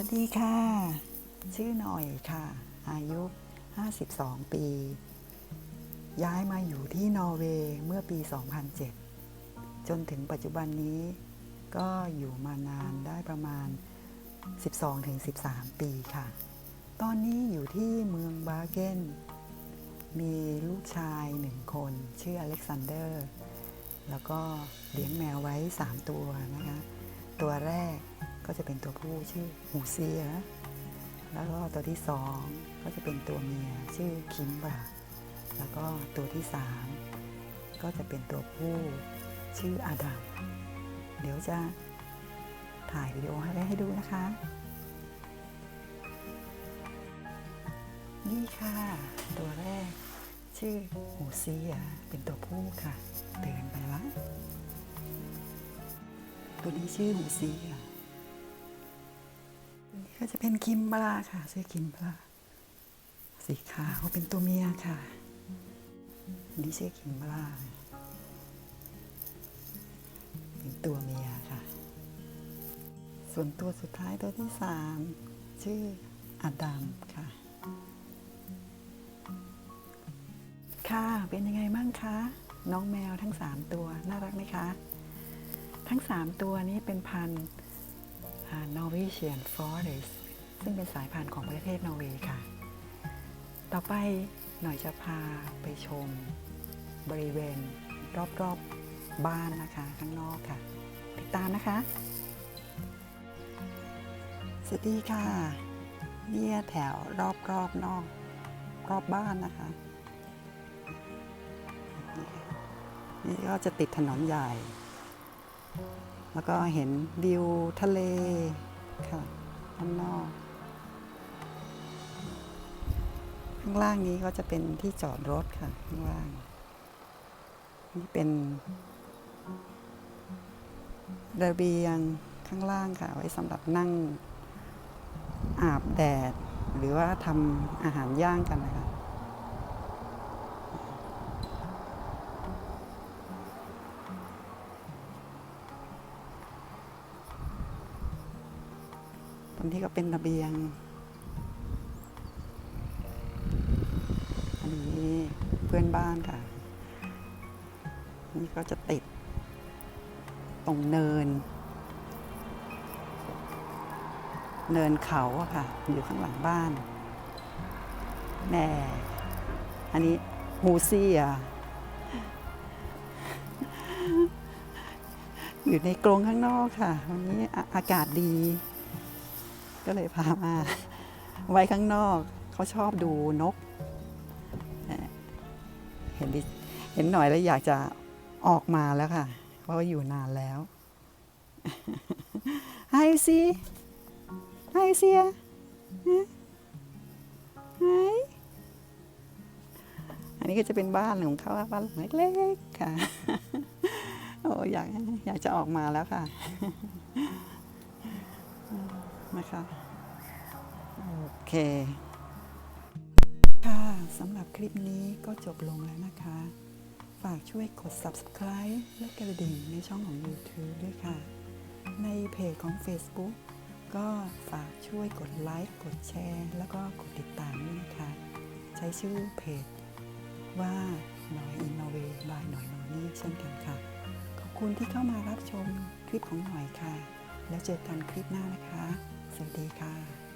วัสดีค่ะ ชื่อหน่อยค่ะ อายุ 52 ปี ย้ายมาอยู่ที่นอร์เวย์เมื่อปี 2007 จนถึงปัจจุบันนี้ก็อยู่มานานได้ประมาณ 12-13 ปีค่ะ ตอนนี้อยู่ที่เมืองบาเกน มีลูกชายหนึ่งคน ชื่ออเล็กซานเดอร์ แล้วก็เลี้ยงแมวไว้ 3 ตัวนะคะ ตัวแรกก็จะเป็นตัวผู้ชื่อหูเซียแล้วก็ตัวที่สองก็จะเป็นตัวเมียชื่อคิมบราแล้วก็ตัวที่สามก็จะเป็นตัวผู้ชื่ออาดัมเดี๋ยวจะถ่ายวิดีโอให้ไว้ให้ดูนะคะ นี่ค่ะ ตัวแรกชื่อหูเซียเป็นตัวผู้ค่ะ เดินไปละ ตัวนี้ชื่อหูเซียตัวนี้ก็จะเป็นคิมบราค่ะ ชื่อคิมบราสีขาวเป็นตัวเมียค่ะนนี้ชื่อคิมบราเป็นตัวเมียค่ะ ส่วนตัวสุดท้ายตัวที่สามชื่ออดัมค่ะ ค่ะ เป็นยังไงบ้างคะ น้องแมวทั้ง3ตัว น่ารักไหมคะ ทั้ง 3 ตัวนี้เป็นพันธุ์นอร์เวเชียนฟอเรสซึ่งเป็นสายพันธุ์ของประเทศนอร์เวย์ค่ะ ต่อไปหน่อยจะพาไปชม บริเวณ รอบๆบบ้านนะคะ ข้างนอกค่ะ ติดตามนะคะ สวัสดีค่ะเนี่ยแถวรอบๆนอก รอบบ้านนะคะ นี่ก็จะติดถนนใหญ่ แล้วก็เห็นวิวทะเลค่ะข้างนอก ข้างล่างนี้ก็จะเป็นที่จอดรถค่ะ ข้างล่าง นี่เป็นระเบียงข้างล่างค่ะ ไว้สำหรับนั่งอาบแดด หรือว่าทำอาหารย่างกันนะคะ ตรงที่ก็เป็นระเบียง อันนี้เพื่อนบ้านค่ะ นี่ก็จะติด ตรงเนิน เนินเขาอะค่ะ อยู่ข้างหลังบ้านแน่อันนี้ฮูซี่อะอยู่ในกรงข้างนอกค่ะ วันนี้อากาศดี ก็เลยพามาไว้ข้างนอกเขาชอบดูนก เห็นดิเห็นหน่อยแล้วอยากจะออกมาแล้วค่ะ เพราะว่าอยู่นานแล้วไฮซีไฮเซียไฮอันนี้ก็จะเป็นบ้านของเขาบ้านหลังเล็กๆค่ะ โอ้อยากอยากจะออกมาแล้วค่ะ คะโอเค ค่ะสำหรับคลิปนี้ก็จบลงแล้วนะคะ ฝากช่วยกด subscribe และกระดิ่งในช่องของ YouTube ด้วยค่ะ ในเพจของ Facebook ก็ฝากช่วยกดไลค์กดแชร์ แล้วก็กดติดตามด้วยนะคะ ใช้ชื่อเพจว่าหน่อยอินโนเวบายหน่อยนอนี่เช่นกันค่ะ ขอบคุณที่เข้ามารับชมคลิปของหน่อยค่ะ แล้วเจอกันคลิปหน้านะคะ สวัสดีค่ะ